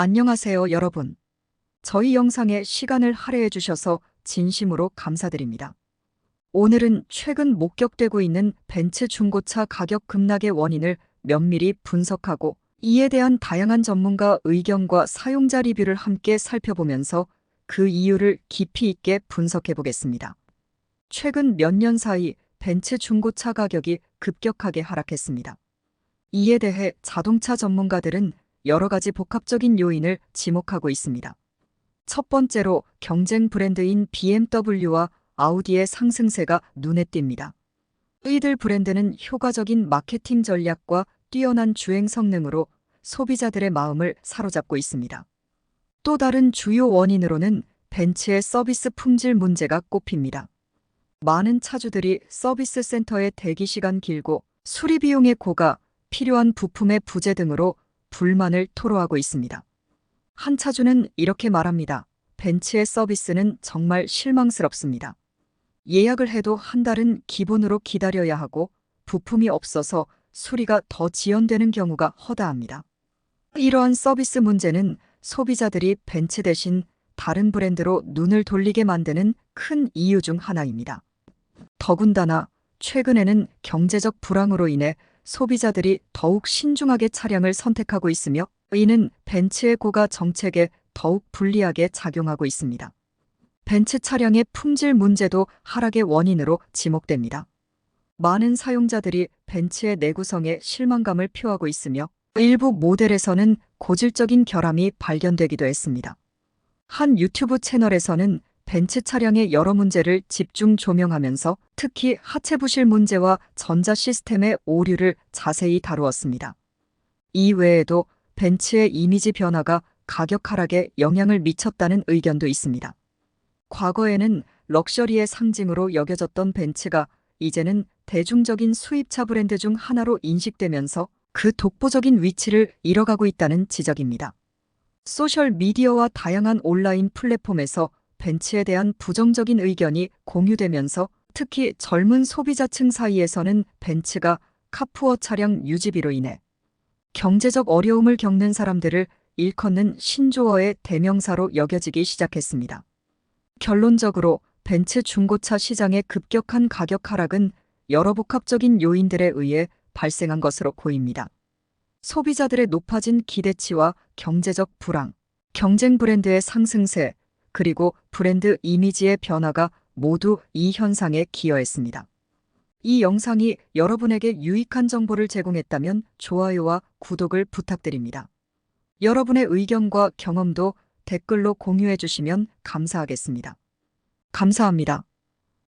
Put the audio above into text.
안녕하세요, 여러분. 저희 영상에 시간을 할애해 주셔서 진심으로 감사드립니다. 오늘은 최근 목격되고 있는 벤츠 중고차 가격 급락의 원인을 면밀히 분석하고 이에 대한 다양한 전문가 의견과 사용자 리뷰를 함께 살펴보면서 그 이유를 깊이 있게 분석해 보겠습니다. 최근 몇 년 사이 벤츠 중고차 가격이 급격하게 하락했습니다. 이에 대해 자동차 전문가들은 여러 가지 복합적인 요인을 지목하고 있습니다. 첫 번째로 경쟁 브랜드인 BMW와 아우디의 상승세가 눈에 띕니다. 이들 브랜드는 효과적인 마케팅 전략과 뛰어난 주행 성능으로 소비자들의 마음을 사로잡고 있습니다. 또 다른 주요 원인으로는 벤츠의 서비스 품질 문제가 꼽힙니다. 많은 차주들이 서비스 센터의 대기 시간 길고 수리 비용의 고가, 필요한 부품의 부재 등으로 불만을 토로하고 있습니다. 한 차주는 이렇게 말합니다. 벤츠의 서비스는 정말 실망스럽습니다. 예약을 해도 한 달은 기본으로 기다려야 하고 부품이 없어서 수리가 더 지연되는 경우가 허다합니다. 이러한 서비스 문제는 소비자들이 벤츠 대신 다른 브랜드로 눈을 돌리게 만드는 큰 이유 중 하나입니다. 더군다나 최근에는 경제적 불황으로 인해 소비자들이 더욱 신중하게 차량을 선택하고 있으며 이는 벤츠의 고가 정책에 더욱 불리하게 작용하고 있습니다. 벤츠 차량의 품질 문제도 하락의 원인으로 지목됩니다. 많은 사용자들이 벤츠의 내구성에 실망감을 표하고 있으며 일부 모델에서는 고질적인 결함이 발견되기도 했습니다. 한 유튜브 채널에서는 벤츠 차량의 여러 문제를 집중 조명하면서 특히 하체 부실 문제와 전자 시스템의 오류를 자세히 다루었습니다. 이 외에도 벤츠의 이미지 변화가 가격 하락에 영향을 미쳤다는 의견도 있습니다. 과거에는 럭셔리의 상징으로 여겨졌던 벤츠가 이제는 대중적인 수입차 브랜드 중 하나로 인식되면서 그 독보적인 위치를 잃어가고 있다는 지적입니다. 소셜 미디어와 다양한 온라인 플랫폼에서 벤츠에 대한 부정적인 의견이 공유되면서 특히 젊은 소비자층 사이에서는 벤츠가 카푸어 차량 유지비로 인해 경제적 어려움을 겪는 사람들을 일컫는 신조어의 대명사로 여겨지기 시작했습니다. 결론적으로 벤츠 중고차 시장의 급격한 가격 하락은 여러 복합적인 요인들에 의해 발생한 것으로 보입니다. 소비자들의 높아진 기대치와 경제적 불황, 경쟁 브랜드의 상승세, 그리고 브랜드 이미지의 변화가 모두 이 현상에 기여했습니다. 이 영상이 여러분에게 유익한 정보를 제공했다면 좋아요와 구독을 부탁드립니다. 여러분의 의견과 경험도 댓글로 공유해 주시면 감사하겠습니다. 감사합니다.